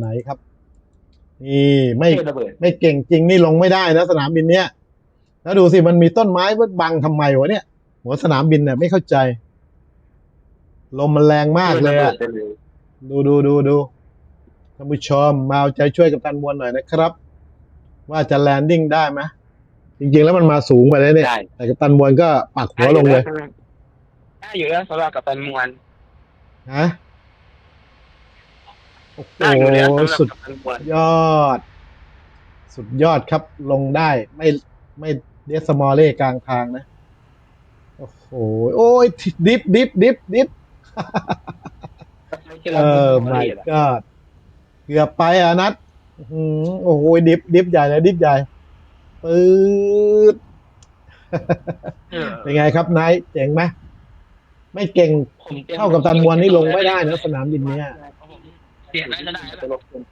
ไหนครับ นี่ไม่เทระเบิดไม่เก่งจริงนี่ลงไม่ได้นะสนามบินเนี้ยแล้วดูสิมันมีต้นไม้บังทำไมวะเนี่ย หัวสนามบินเนี่ยไม่เข้าใจ ลมมันแรงมากเลยอะทระบิดไปเลยดูดูดูดูท่านผู้ชมมาเอาใจช่วยกับตันมวลหน่อยนะครับ ว่าจะแลนดิ้งได้ไหมจริงๆแล้วมันมาสูงไปแล้วเนี่ยได้แต่กับตันมวลก็ปักหัวลงเลยได้อยู่แล้วสำหรับกัปตันมวนฮะโอ้โห ได้อยู่แล้วสำหรับสุดกัปตันมวนยอด สุดยอดครับลงได้ ไม่ไม่เดสมอลเล่กลางทางนะ โอ้โหโอ้ยดิฟดิฟดิฟดิฟเออ my god เกือบไปอะนัดอื้อหือโอ้โหดิฟดิฟใหญ่เลยดิฟใหญ่ปื๊ดเออเป็นไงครับนายเจ๋งไหมไม่เก่งผมตรียมเท่ากับตันมวลนี่ลงไม่ได้นะสนามบินเนี้ย เปลี่ยนน่าจะได้แล้ว